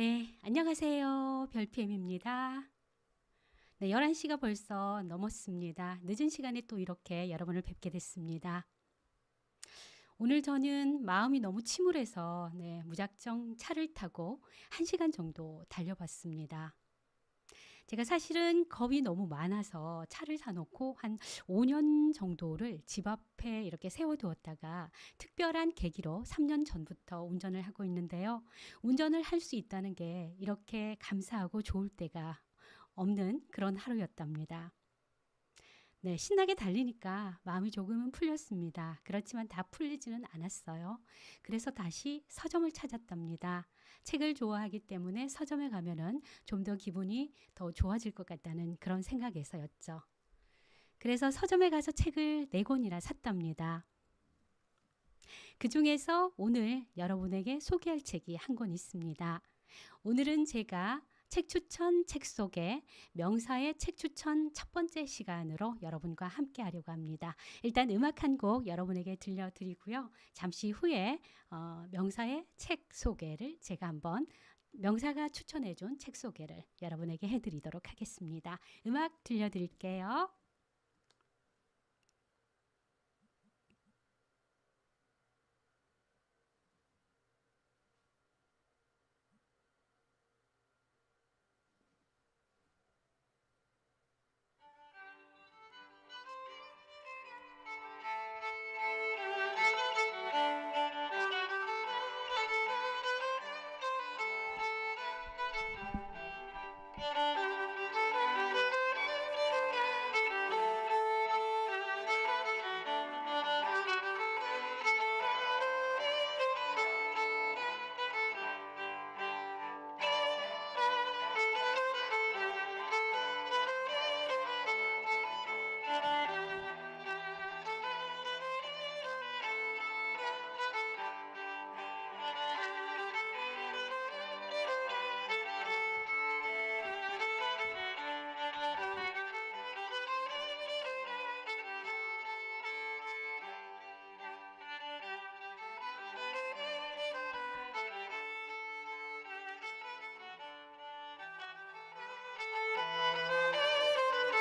네, 안녕하세요. 별PM입니다. 네, 11시가 벌써 넘었습니다. 늦은 시간에 또 이렇게 여러분을 뵙게 됐습니다. 오늘 저는 마음이 너무 침울해서 네, 무작정 차를 타고 1시간 정도 달려봤습니다. 제가 사실은 겁이 너무 많아서 차를 사놓고 한 5년 정도를 집 앞에 이렇게 세워두었다가 특별한 계기로 3년 전부터 운전을 하고 있는데요. 운전을 할 수 있다는 게 이렇게 감사하고 좋을 때가 없는 그런 하루였답니다. 네, 신나게 달리니까 마음이 조금은 풀렸습니다. 그렇지만 다 풀리지는 않았어요. 그래서 다시 서점을 찾았답니다. 책을 좋아하기 때문에 서점에 가면은 좀 더 기분이 더 좋아질 것 같다는 그런 생각에서였죠. 그래서 서점에 가서 책을 네 권이나 샀답니다. 그 중에서 오늘 여러분에게 소개할 책이 한 권 있습니다. 오늘은 제가 책 추천 책 속에 명사의 책 추천 첫 번째 시간으로 여러분과 함께 하려고 합니다. 일단 음악 한 곡 여러분에게 들려드리고요. 잠시 후에 어, 명사의 책 소개를 제가 한번 명사가 추천해준 책 소개를 여러분에게 해드리도록 하겠습니다. 음악 들려드릴게요.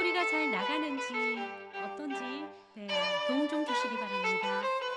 소리가 잘 나가는지 어떤지 네, 도움 좀 주시기 바랍니다.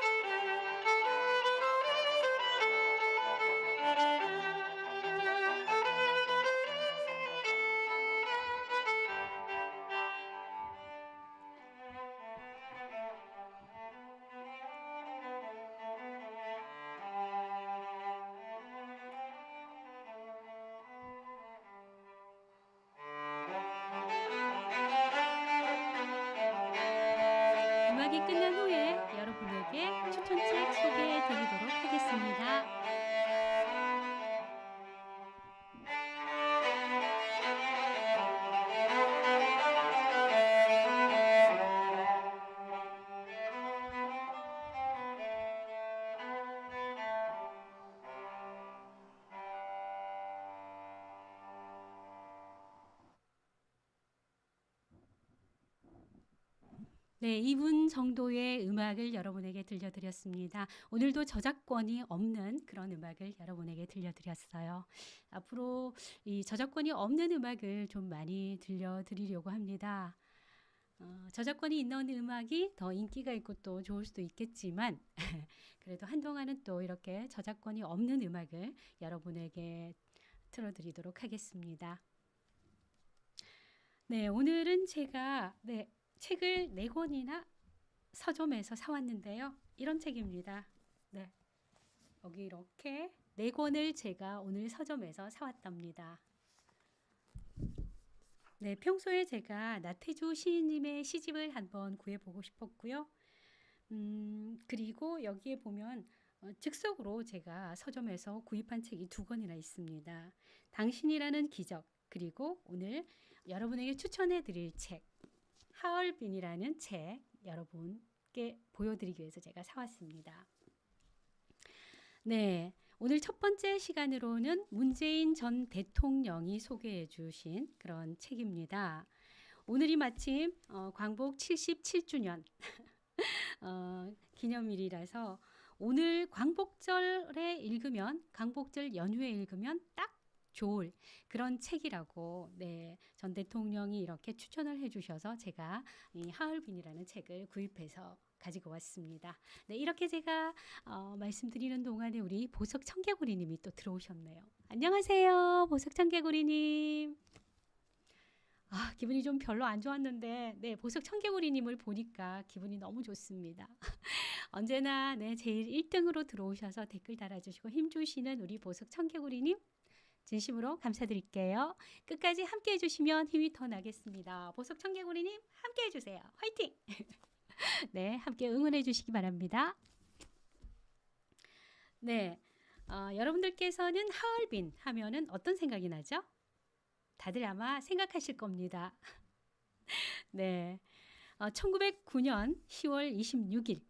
네, 2분 정도의 음악을 여러분에게 들려드렸습니다. 오늘도 저작권이 없는 그런 음악을 여러분에게 들려드렸어요. 앞으로 이 저작권이 없는 음악을 좀 많이 들려드리려고 합니다. 어, 저작권이 있는 음악이 더 인기가 있고 또 좋을 수도 있겠지만 그래도 한동안은 또 이렇게 저작권이 없는 음악을 여러분에게 틀어드리도록 하겠습니다. 네, 오늘은 제가 네, 책을 네 권이나 서점에서 사왔는데요. 이런 책입니다. 네. 여기 이렇게 네 권을 제가 오늘 서점에서 사왔답니다. 네, 평소에 제가 나태주 시인님의 시집을 한번 구해보고 싶었고요. 음, 그리고 여기에 보면 어, 즉석으로 제가 서점에서 구입한 책이 두 권이나 있습니다. 당신이라는 기적, 그리고 오늘 여러분에게 추천해 드릴 책, 하얼빈이라는 책 여러분께 보여드리기 위해서 제가 사왔습니다. 네, 오늘 첫 번째 시간으로는 문재인 전 대통령이 소개해 주신 그런 책입니다. 오늘이 마침 어, 광복 77주년 어, 기념일이라서 오늘 광복절에 읽으면 광복절 연휴에 읽으면 딱 좋을 그런 책이라고 네, 전 대통령이 이렇게 추천을 해주셔서 제가 이 하얼빈이라는 책을 구입해서 가지고 왔습니다. 네, 이렇게 제가 어, 말씀드리는 동안에 우리 보석 청개구리님이 또 들어오셨네요. 안녕하세요, 보석 청개구리님. 아, 기분이 좀 별로 안 좋았는데, 네, 보석 청개구리님을 보니까 기분이 너무 좋습니다. 언제나, 네, 제일 1등으로 들어오셔서 댓글 달아주시고 힘주시는 우리 보석 청개구리님, 진심으로 감사드릴게요. 끝까지 함께 해주시면 힘이 더 나겠습니다. 보석 청개구리님, 함께 해주세요. 화이팅! 네, 함께 응원해 주시기 바랍니다. 네, 어, 여러분들께서는 하얼빈 하면은 어떤 생각이 나죠? 다들 아마 생각하실 겁니다. 네. 어, 1909년 10월 26일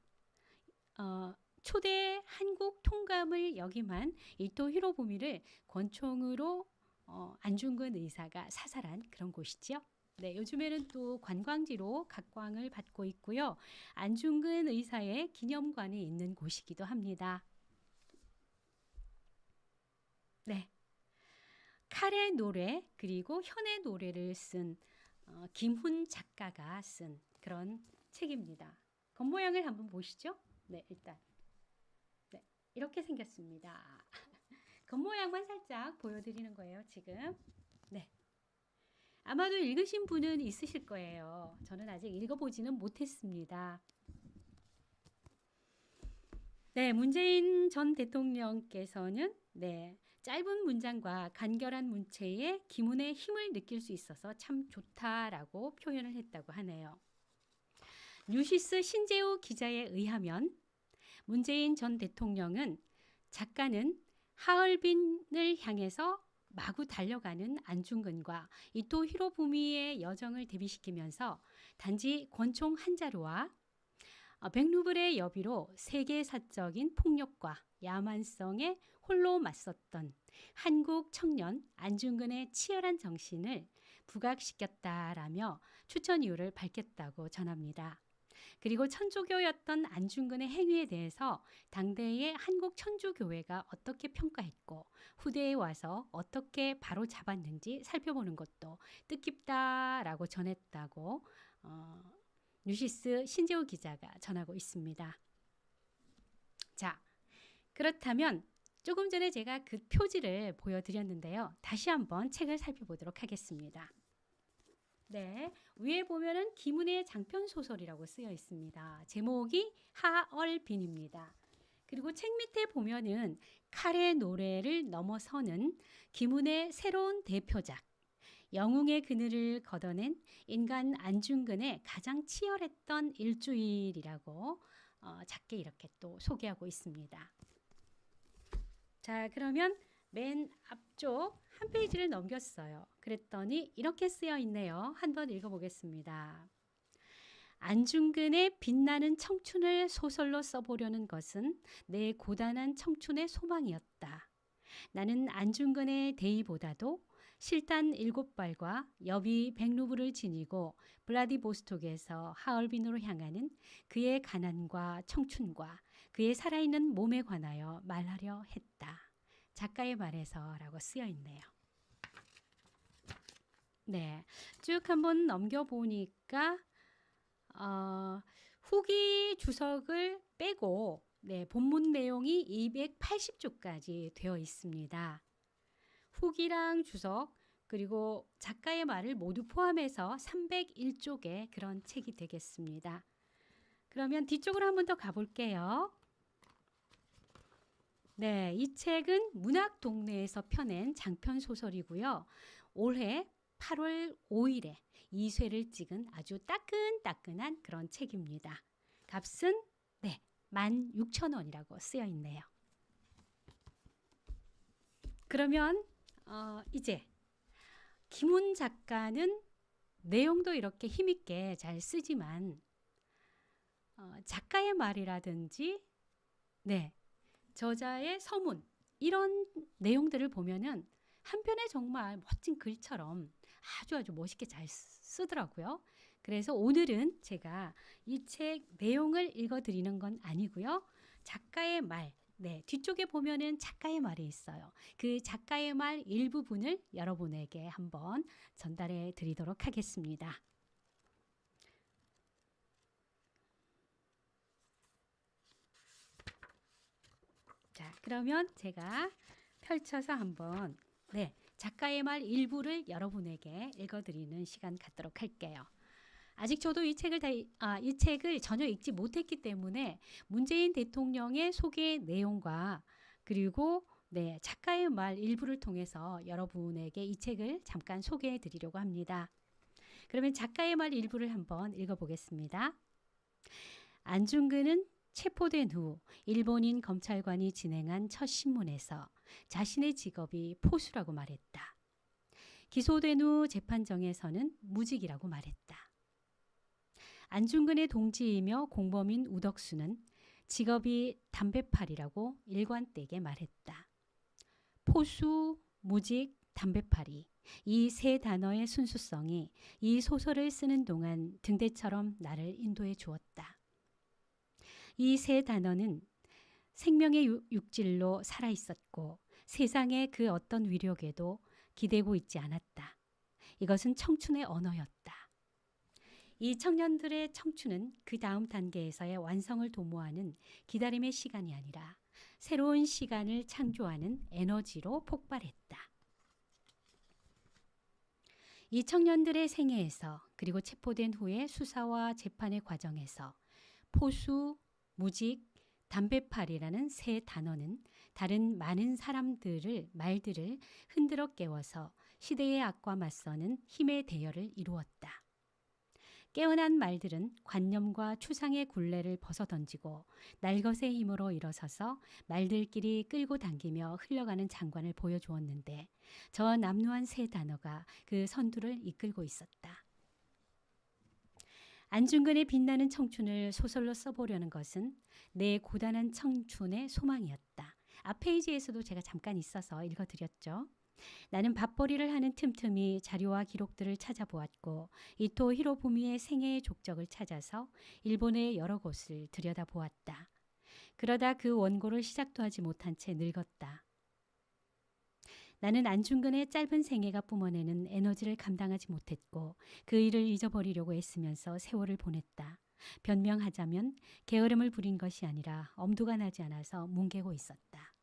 어, 초대 한국 통감을 역임한 이토 히로부미를 권총으로 어, 안중근 의사가 사살한 그런 곳이죠. 네, 요즘에는 또 관광지로 각광을 받고 있고요. 안중근 의사의 기념관이 있는 곳이기도 합니다. 네. 칼의 노래 그리고 현의 노래를 쓴 어, 김훈 작가가 쓴 그런 책입니다. 겉모양을 한번 보시죠. 네, 일단 네, 이렇게 생겼습니다. 겉모양만 살짝 보여드리는 거예요. 지금 네. 아마도 읽으신 분은 있으실 거예요. 저는 아직 읽어보지는 못했습니다. 네, 문재인 전 대통령께서는 네, 짧은 문장과 간결한 문체에 기문의 힘을 느낄 수 있어서 참 좋다라고 표현을 했다고 하네요. 뉴시스 신재호 기자에 의하면 문재인 전 대통령은 작가는 하얼빈을 향해서 마구 달려가는 안중근과 이토 히로부미의 여정을 대비시키면서 단지 권총 한 자루와 백루블의 여비로 세계사적인 폭력과 야만성에 홀로 맞섰던 한국 청년 안중근의 치열한 정신을 부각시켰다라며 추천 이유를 밝혔다고 전합니다. 그리고 천주교였던 안중근의 행위에 대해서 당대의 한국 천주교회가 어떻게 평가했고 후대에 와서 어떻게 바로 잡았는지 살펴보는 것도 뜻깊다라고 전했다고 어, 뉴시스 신재호 기자가 전하고 있습니다. 자, 그렇다면 조금 전에 제가 그 표지를 보여드렸는데요. 다시 한번 책을 살펴보도록 하겠습니다. 네, 위에 보면은 김은의 장편 소설이라고 쓰여 있습니다. 제목이 하얼빈입니다. 그리고 책 밑에 보면은 칼의 노래를 넘어서는 김은의 새로운 대표작 영웅의 그늘을 걷어낸 인간 안중근의 가장 치열했던 일주일이라고 어, 작게 이렇게 또 소개하고 있습니다. 자, 그러면 맨 앞 쪽 한 페이지를 넘겼어요. 그랬더니 이렇게 쓰여 있네요. 한번 읽어보겠습니다. 안중근의 빛나는 청춘을 소설로 써보려는 것은 내 고단한 청춘의 소망이었다. 나는 안중근의 대의보다도 실단 일곱 발과 여비 백루브를 지니고 블라디보스톡에서 하얼빈으로 향하는 그의 가난과 청춘과 그의 살아있는 몸에 관하여 말하려 했다. 작가의 말에서라고 쓰여 있네요. 네, 쭉 한번 넘겨보니까 어, 후기 주석을 빼고 네, 본문 내용이 280조까지 되어 있습니다. 후기랑 주석 그리고 작가의 말을 모두 포함해서 301쪽의 그런 책이 되겠습니다. 그러면 뒤쪽으로 한 번 더 가볼게요. 네, 이 책은 문학 동네에서 펴낸 장편 소설이고요. 올해 8월 5일에 2쇄를 찍은 아주 따끈따끈한 그런 책입니다. 값은 네, 16,000원이라고 쓰여 있네요. 그러면 어, 이제 김훈 작가는 내용도 이렇게 힘있게 잘 쓰지만 어, 작가의 말이라든지 네 저자의 서문 이런 내용들을 보면은 한편에 정말 멋진 글처럼 아주 아주 멋있게 잘 쓰더라고요. 그래서 오늘은 제가 이 책 내용을 읽어 드리는 건 아니고요. 작가의 말, 네, 뒤쪽에 보면은 작가의 말이 있어요. 그 작가의 말 일부분을 여러분에게 한번 전달해 드리도록 하겠습니다. 자, 그러면 제가 펼쳐서 한번 네, 작가의 말 일부를 여러분에게 읽어드리는 시간 갖도록 할게요. 아직 저도 이 책을 다, 아, 이 책을 전혀 읽지 못했기 때문에 문재인 대통령의 소개 내용과 그리고 네, 작가의 말 일부를 통해서 여러분에게 이 책을 잠깐 소개해 드리려고 합니다. 그러면 작가의 말 일부를 한번 읽어 보겠습니다. 안중근은 체포된 후 일본인 검찰관이 진행한 첫 신문에서 자신의 직업이 포수라고 말했다. 기소된 후 재판정에서는 무직이라고 말했다. 안중근의 동지이며 공범인 우덕수는 직업이 담배팔이라고 일관되게 말했다. 포수, 무직, 담배팔이 이 세 단어의 순수성이 이 소설을 쓰는 동안 등대처럼 나를 인도해 주었다. 이 세 단어는 생명의 육질로 살아 있었고 세상의 그 어떤 위력에도 기대고 있지 않았다. 이것은 청춘의 언어였다. 이 청년들의 청춘은 그 다음 단계에서의 완성을 도모하는 기다림의 시간이 아니라 새로운 시간을 창조하는 에너지로 폭발했다. 이 청년들의 생애에서 그리고 체포된 후의 수사와 재판의 과정에서 포수, 무직, 담배팔이라는 세 단어는 다른 많은 사람들을 말들을 흔들어 깨워서 시대의 악과 맞서는 힘의 대열을 이루었다. 깨어난 말들은 관념과 추상의 굴레를 벗어던지고 날것의 힘으로 일어서서 말들끼리 끌고 당기며 흘러가는 장관을 보여주었는데 저 남루한 세 단어가 그 선두를 이끌고 있었다. 안중근의 빛나는 청춘을 소설로 써보려는 것은 내 고단한 청춘의 소망이었다. 앞 페이지에서도 제가 잠깐 있어서 읽어드렸죠. 나는 밥벌이를 하는 틈틈이 자료와 기록들을 찾아보았고 이토 히로부미의 생애의 족적을 찾아서 일본의 여러 곳을 들여다보았다. 그러다 그 원고를 시작도 하지 못한 채 늙었다. 나는 안중근의 짧은 생애가 뿜어내는 에너지를 감당하지 못했고 그 일을 잊어버리려고 애쓰면서 세월을 보냈다. 변명하자면 게으름을 부린 것이 아니라 엄두가 나지 않아서 뭉개고 있었다.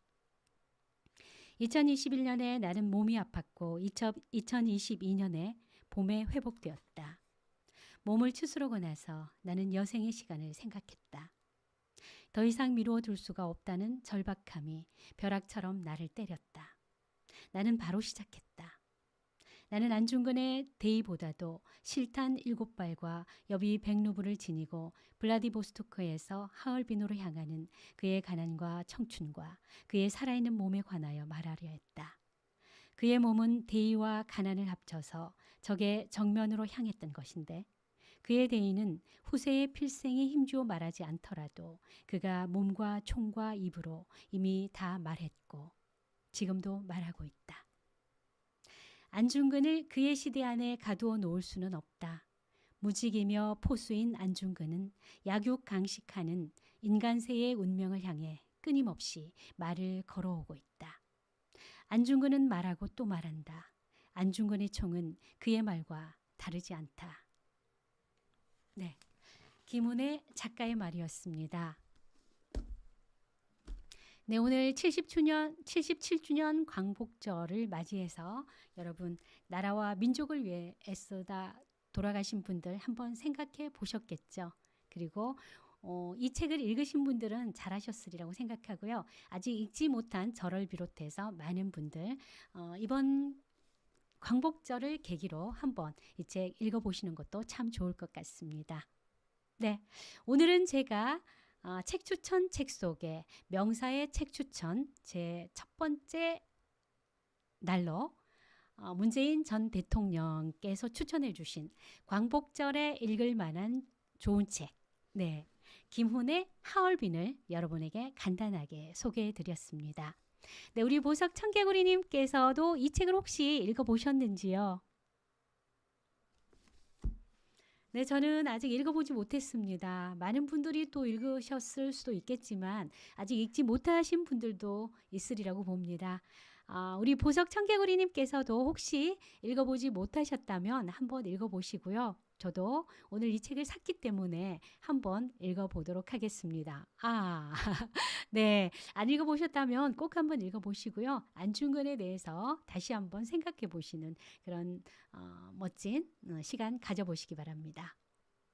2021년에 나는 몸이 아팠고 2022년에 봄에 회복되었다. 몸을 추스르고 나서 나는 여생의 시간을 생각했다. 더 이상 미루어 둘 수가 없다는 절박함이 벼락처럼 나를 때렸다. 나는 바로 시작했다. 나는 안중근의 데이보다도 실탄 일곱 발과 여비 백루브를 지니고 블라디보스토크에서 하얼빈으로 향하는 그의 가난과 청춘과 그의 살아있는 몸에 관하여 말하려 했다. 그의 몸은 대의와 가난을 합쳐서 적의 정면으로 향했던 것인데 그의 대의는 후세의 필생이 힘주어 말하지 않더라도 그가 몸과 총과 입으로 이미 다 말했고 지금도 말하고 있다. 안중근을 그의 시대 안에 가두어 놓을 수는 없다. 무직이며 포수인 안중근은 약육 강식하는 인간세의 운명을 향해 끊임없이 말을 걸어오고 있다. 안중근은 말하고 또 말한다. 안중근의 총은 그의 말과 다르지 않다. 네. 김은혜 작가의 말이었습니다. 네, 오늘 70주년, 77주년 광복절을 맞이해서 여러분 나라와 민족을 위해 애쓰다 돌아가신 분들 한번 생각해 보셨겠죠. 그리고 어, 이 책을 읽으신 분들은 잘하셨으리라고 생각하고요. 아직 읽지 못한 저를 비롯해서 많은 분들 어, 이번 광복절을 계기로 한번 이 책 읽어보시는 것도 참 좋을 것 같습니다. 네, 오늘은 제가 어, 책 추천 책 속에 명사의 책 추천 제 첫 번째 날로 어, 문재인 전 대통령께서 추천해 주신 광복절에 읽을 만한 좋은 책. 네. 김훈의 하얼빈을 여러분에게 간단하게 소개해 드렸습니다. 네, 우리 보석 청개구리님께서도 이 책을 혹시 읽어 보셨는지요? 네, 저는 아직 읽어보지 못했습니다. 많은 분들이 또 읽으셨을 수도 있겠지만 아직 읽지 못하신 분들도 있으리라고 봅니다. 아, 우리 보석 청개구리님께서도 혹시 읽어보지 못하셨다면 한번 읽어보시고요. 저도 오늘 이 책을 샀기 때문에 한번 읽어보도록 하겠습니다. 아, 네. 안 읽어보셨다면 꼭 한번 읽어보시고요. 안중근에 대해서 다시 한번 생각해 보시는 그런 어, 멋진 어, 시간 가져보시기 바랍니다.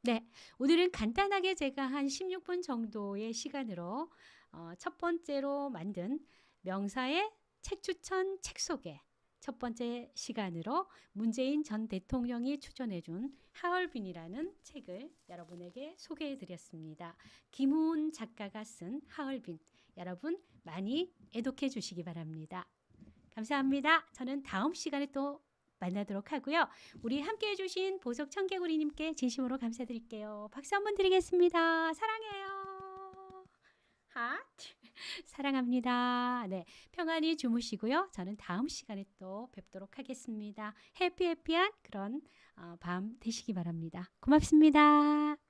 네. 오늘은 간단하게 제가 한 16분 정도의 시간으로 어, 첫 번째로 만든 명사의 책 추천 책 소개 첫 번째 시간으로 문재인 전 대통령이 추천해 준 하얼빈이라는 책을 여러분에게 소개해 드렸습니다. 김훈 작가가 쓴 하얼빈 여러분 많이 애독해 주시기 바랍니다. 감사합니다. 저는 다음 시간에 또 만나도록 하고요. 우리 함께 해주신 보석 청개구리님께 진심으로 감사드릴게요. 박수 한번 드리겠습니다. 사랑해요. 하트. 사랑합니다. 네. 평안히 주무시고요. 저는 다음 시간에 또 뵙도록 하겠습니다. 해피해피한 그런 어, 밤 되시기 바랍니다. 고맙습니다.